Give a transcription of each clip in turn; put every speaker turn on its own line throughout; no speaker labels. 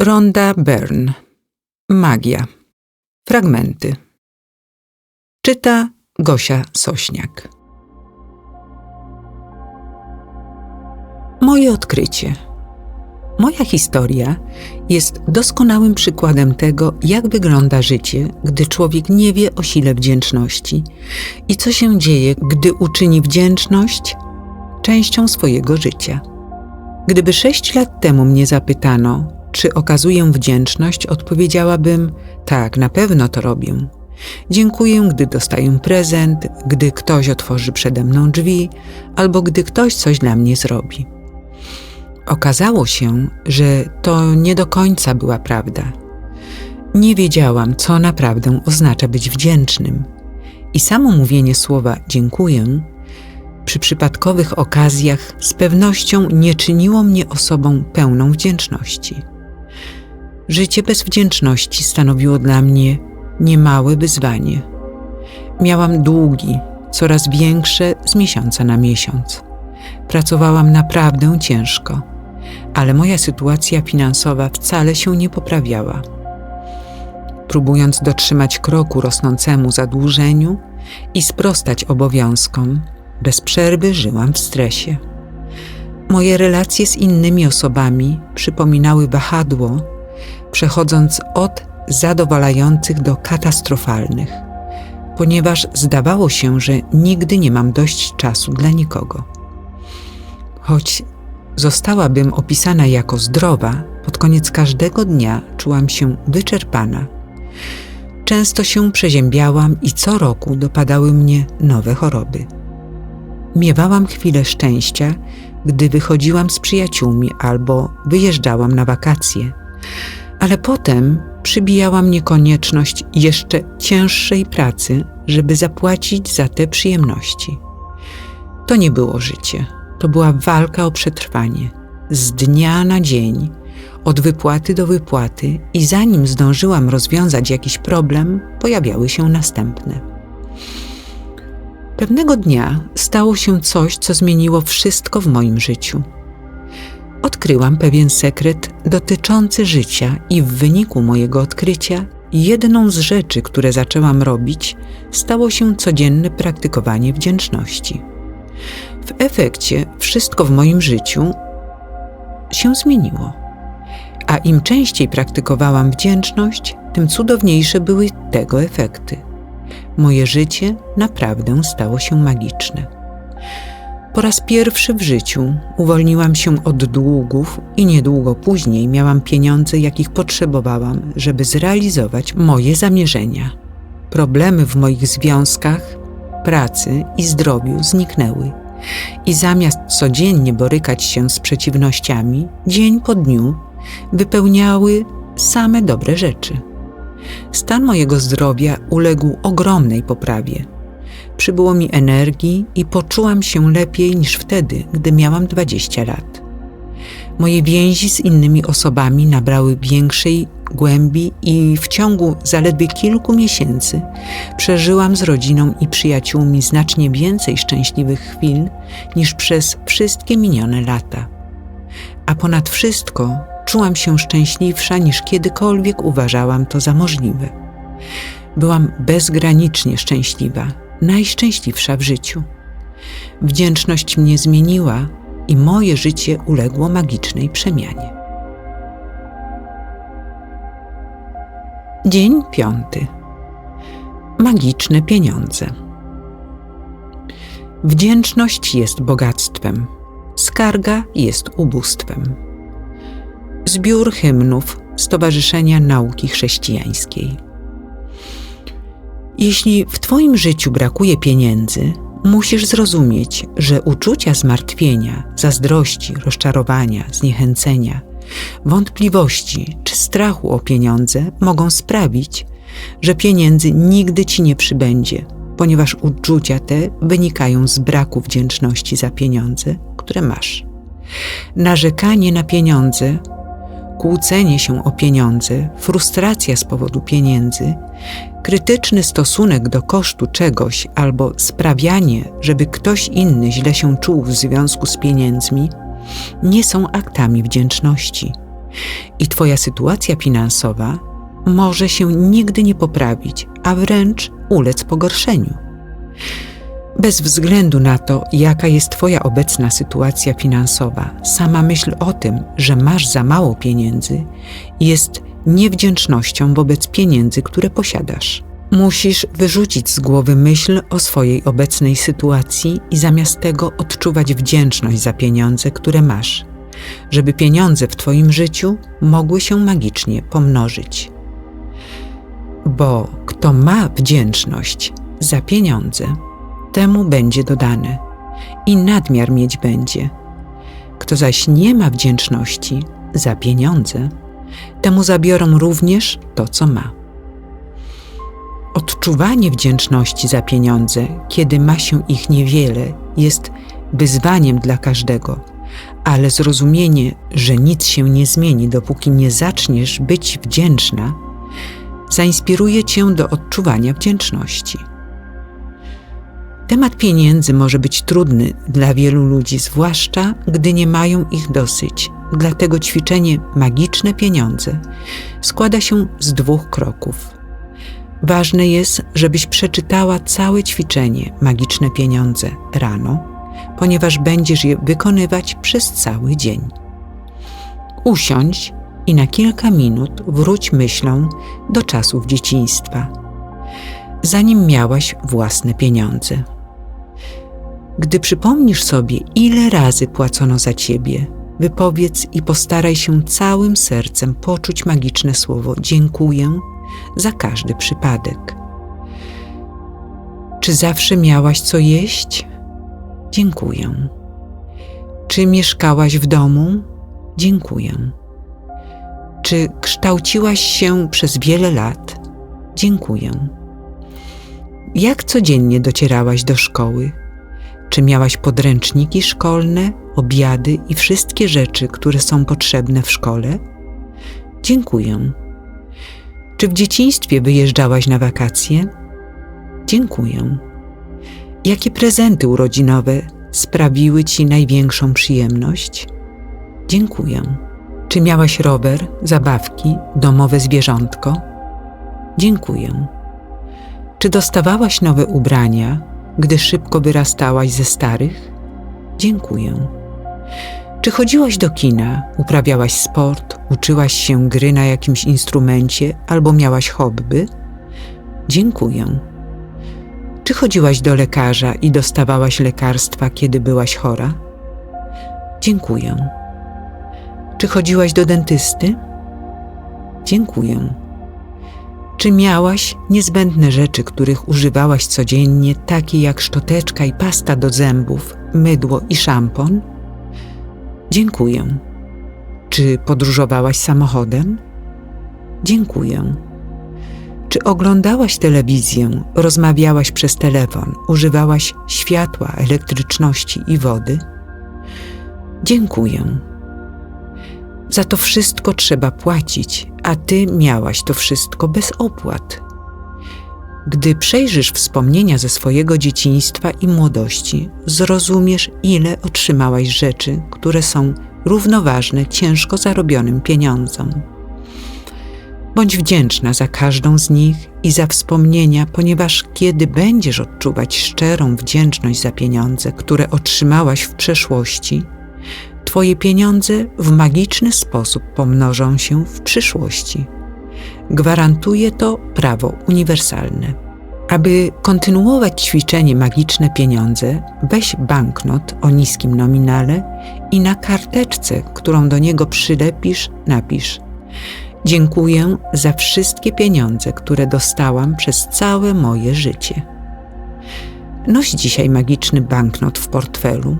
Ronda Byrne. Magia. Fragmenty. Czyta Gosia Sośniak. Moje odkrycie. Moja historia jest doskonałym przykładem tego, jak wygląda życie, gdy człowiek nie wie o sile wdzięczności i co się dzieje, gdy uczyni wdzięczność częścią swojego życia. Gdyby sześć lat temu mnie zapytano, czy okazuję wdzięczność, odpowiedziałabym: tak, na pewno to robię. Dziękuję, gdy dostaję prezent, gdy ktoś otworzy przede mną drzwi, albo gdy ktoś coś dla mnie zrobi. Okazało się, że to nie do końca była prawda. Nie wiedziałam, co naprawdę oznacza być wdzięcznym. I samo mówienie słowa dziękuję przy przypadkowych okazjach z pewnością nie czyniło mnie osobą pełną wdzięczności. Życie bez wdzięczności stanowiło dla mnie niemałe wyzwanie. Miałam długi, coraz większe z miesiąca na miesiąc. Pracowałam naprawdę ciężko, ale moja sytuacja finansowa wcale się nie poprawiała. Próbując dotrzymać kroku rosnącemu zadłużeniu i sprostać obowiązkom, bez przerwy żyłam w stresie. Moje relacje z innymi osobami przypominały wahadło, przechodząc od zadowalających do katastrofalnych, ponieważ zdawało się, że nigdy nie mam dość czasu dla nikogo. Choć zostałabym opisana jako zdrowa, pod koniec każdego dnia czułam się wyczerpana. Często się przeziębiałam i co roku dopadały mnie nowe choroby. Miewałam chwilę szczęścia, gdy wychodziłam z przyjaciółmi albo wyjeżdżałam na wakacje, ale potem przybijała mnie konieczność jeszcze cięższej pracy, żeby zapłacić za te przyjemności. To nie było życie, to była walka o przetrwanie. Z dnia na dzień, od wypłaty do wypłaty, i zanim zdążyłam rozwiązać jakiś problem, pojawiały się następne. Pewnego dnia stało się coś, co zmieniło wszystko w moim życiu. Odkryłam pewien sekret dotyczący życia, i w wyniku mojego odkrycia, jedną z rzeczy, które zaczęłam robić, stało się codzienne praktykowanie wdzięczności. W efekcie wszystko w moim życiu się zmieniło. A im częściej praktykowałam wdzięczność, tym cudowniejsze były tego efekty. Moje życie naprawdę stało się magiczne. Po raz pierwszy w życiu uwolniłam się od długów i niedługo później miałam pieniądze, jakich potrzebowałam, żeby zrealizować moje zamierzenia. Problemy w moich związkach, pracy i zdrowiu zniknęły. I zamiast codziennie borykać się z przeciwnościami, dzień po dniu wypełniały same dobre rzeczy. Stan mojego zdrowia uległ ogromnej poprawie. Przybyło mi energii i poczułam się lepiej niż wtedy, gdy miałam 20 lat. Moje więzi z innymi osobami nabrały większej głębi i w ciągu zaledwie kilku miesięcy przeżyłam z rodziną i przyjaciółmi znacznie więcej szczęśliwych chwil niż przez wszystkie minione lata. A ponad wszystko czułam się szczęśliwsza niż kiedykolwiek uważałam to za możliwe. Byłam bezgranicznie szczęśliwa, najszczęśliwsza w życiu. Wdzięczność mnie zmieniła i moje życie uległo magicznej przemianie. Dzień piąty. Magiczne pieniądze. Wdzięczność jest bogactwem, skarga jest ubóstwem. Zbiór hymnów Stowarzyszenia Nauki Chrześcijańskiej. Jeśli w Twoim życiu brakuje pieniędzy, musisz zrozumieć, że uczucia zmartwienia, zazdrości, rozczarowania, zniechęcenia, wątpliwości czy strachu o pieniądze mogą sprawić, że pieniędzy nigdy ci nie przybędzie, ponieważ uczucia te wynikają z braku wdzięczności za pieniądze, które masz. Narzekanie na pieniądze kłócenie się o pieniądze, frustracja z powodu pieniędzy, krytyczny stosunek do kosztu czegoś albo sprawianie, żeby ktoś inny źle się czuł w związku z pieniędzmi, nie są aktami wdzięczności. I Twoja sytuacja finansowa może się nigdy nie poprawić, a wręcz ulec pogorszeniu. Bez względu na to, jaka jest Twoja obecna sytuacja finansowa, sama myśl o tym, że masz za mało pieniędzy, jest niewdzięcznością wobec pieniędzy, które posiadasz. Musisz wyrzucić z głowy myśl o swojej obecnej sytuacji i zamiast tego odczuwać wdzięczność za pieniądze, które masz, żeby pieniądze w Twoim życiu mogły się magicznie pomnożyć. Bo kto ma wdzięczność za pieniądze, temu będzie dodane i nadmiar mieć będzie. Kto zaś nie ma wdzięczności za pieniądze, temu zabiorą również to, co ma. Odczuwanie wdzięczności za pieniądze, kiedy ma się ich niewiele, jest wyzwaniem dla każdego, ale zrozumienie, że nic się nie zmieni, dopóki nie zaczniesz być wdzięczna, zainspiruje cię do odczuwania wdzięczności. Temat pieniędzy może być trudny dla wielu ludzi, zwłaszcza gdy nie mają ich dosyć. Dlatego ćwiczenie magiczne pieniądze składa się z dwóch kroków. Ważne jest, żebyś przeczytała całe ćwiczenie magiczne pieniądze rano, ponieważ będziesz je wykonywać przez cały dzień. Usiądź i na kilka minut wróć myślą do czasów dzieciństwa, zanim miałaś własne pieniądze. Gdy przypomnisz sobie, ile razy płacono za ciebie, wypowiedz i postaraj się całym sercem poczuć magiczne słowo dziękuję za każdy przypadek. Czy zawsze miałaś co jeść? Dziękuję. Czy mieszkałaś w domu? Dziękuję. Czy kształciłaś się przez wiele lat? Dziękuję. Jak codziennie docierałaś do szkoły? Czy miałaś podręczniki szkolne, obiady i wszystkie rzeczy, które są potrzebne w szkole? Dziękuję. Czy w dzieciństwie wyjeżdżałaś na wakacje? Dziękuję. Jakie prezenty urodzinowe sprawiły ci największą przyjemność? Dziękuję. Czy miałaś rower, zabawki, domowe zwierzątko? Dziękuję. Czy dostawałaś nowe ubrania, gdy szybko wyrastałaś ze starych? Dziękuję. Czy chodziłaś do kina, uprawiałaś sport, uczyłaś się gry na jakimś instrumencie albo miałaś hobby? Dziękuję. Czy chodziłaś do lekarza i dostawałaś lekarstwa, kiedy byłaś chora? Dziękuję. Czy chodziłaś do dentysty? Dziękuję. Czy miałaś niezbędne rzeczy, których używałaś codziennie, takie jak szczoteczka i pasta do zębów, mydło i szampon? Dziękuję. Czy podróżowałaś samochodem? Dziękuję. Czy oglądałaś telewizję, rozmawiałaś przez telefon, używałaś światła, elektryczności i wody? Dziękuję. Za to wszystko trzeba płacić, a ty miałaś to wszystko bez opłat. Gdy przejrzysz wspomnienia ze swojego dzieciństwa i młodości, zrozumiesz, ile otrzymałaś rzeczy, które są równoważne ciężko zarobionym pieniądzom. Bądź wdzięczna za każdą z nich i za wspomnienia, ponieważ kiedy będziesz odczuwać szczerą wdzięczność za pieniądze, które otrzymałaś w przeszłości, Twoje pieniądze w magiczny sposób pomnożą się w przyszłości. Gwarantuje to prawo uniwersalne. Aby kontynuować ćwiczenie magiczne pieniądze, weź banknot o niskim nominale i na karteczce, którą do niego przylepisz, napisz: Dziękuję za wszystkie pieniądze, które dostałam przez całe moje życie. Noś dzisiaj magiczny banknot w portfelu,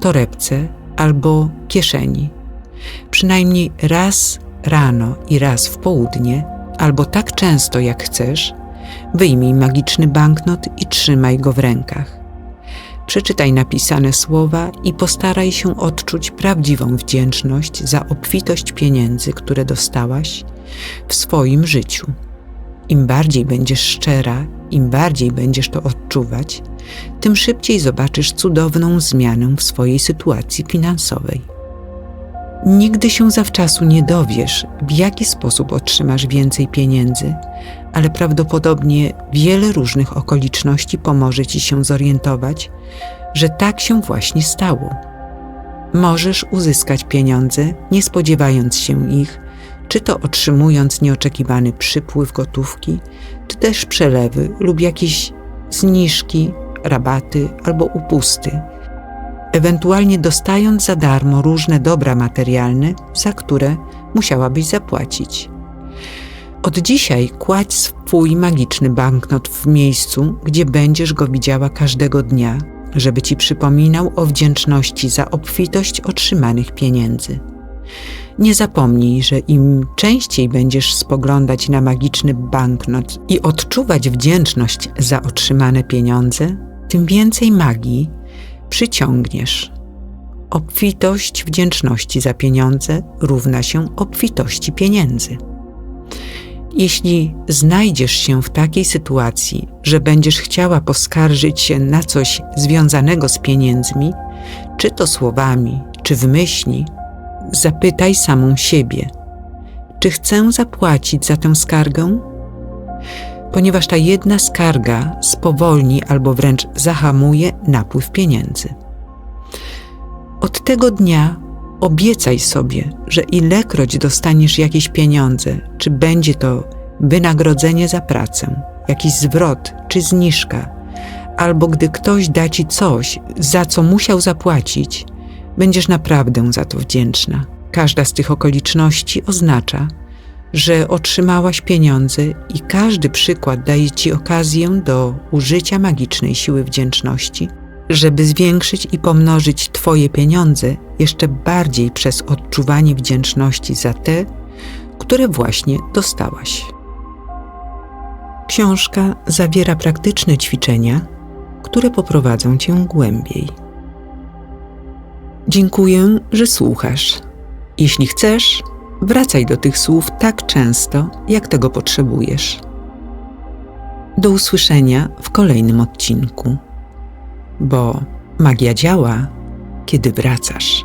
torebce albo kieszeni. Przynajmniej raz rano i raz w południe, albo tak często jak chcesz, wyjmij magiczny banknot i trzymaj go w rękach. Przeczytaj napisane słowa i postaraj się odczuć prawdziwą wdzięczność za obfitość pieniędzy, które dostałaś w swoim życiu. Im bardziej będziesz szczera, im bardziej będziesz to odczuwać, tym szybciej zobaczysz cudowną zmianę w swojej sytuacji finansowej. Nigdy się zawczasu nie dowiesz, w jaki sposób otrzymasz więcej pieniędzy, ale prawdopodobnie wiele różnych okoliczności pomoże ci się zorientować, że tak się właśnie stało. Możesz uzyskać pieniądze, nie spodziewając się ich, czy to otrzymując nieoczekiwany przypływ gotówki, czy też przelewy lub jakieś zniżki, rabaty albo upusty, ewentualnie dostając za darmo różne dobra materialne, za które musiałabyś zapłacić. Od dzisiaj kładź swój magiczny banknot w miejscu, gdzie będziesz go widziała każdego dnia, żeby ci przypominał o wdzięczności za obfitość otrzymanych pieniędzy. Nie zapomnij, że im częściej będziesz spoglądać na magiczny banknot i odczuwać wdzięczność za otrzymane pieniądze, tym więcej magii przyciągniesz. Obfitość wdzięczności za pieniądze równa się obfitości pieniędzy. Jeśli znajdziesz się w takiej sytuacji, że będziesz chciała poskarżyć się na coś związanego z pieniędzmi, czy to słowami, czy w myśli, zapytaj samą siebie, czy chcę zapłacić za tę skargę? Ponieważ ta jedna skarga spowolni albo wręcz zahamuje napływ pieniędzy. Od tego dnia obiecaj sobie, że ilekroć dostaniesz jakieś pieniądze, czy będzie to wynagrodzenie za pracę, jakiś zwrot czy zniżka, albo gdy ktoś da ci coś, za co musiał zapłacić, będziesz naprawdę za to wdzięczna. Każda z tych okoliczności oznacza, że otrzymałaś pieniądze i każdy przykład daje ci okazję do użycia magicznej siły wdzięczności, żeby zwiększyć i pomnożyć Twoje pieniądze jeszcze bardziej przez odczuwanie wdzięczności za te, które właśnie dostałaś. Książka zawiera praktyczne ćwiczenia, które poprowadzą Cię głębiej. Dziękuję, że słuchasz. Jeśli chcesz, wracaj do tych słów tak często, jak tego potrzebujesz. Do usłyszenia w kolejnym odcinku, bo magia działa, kiedy wracasz.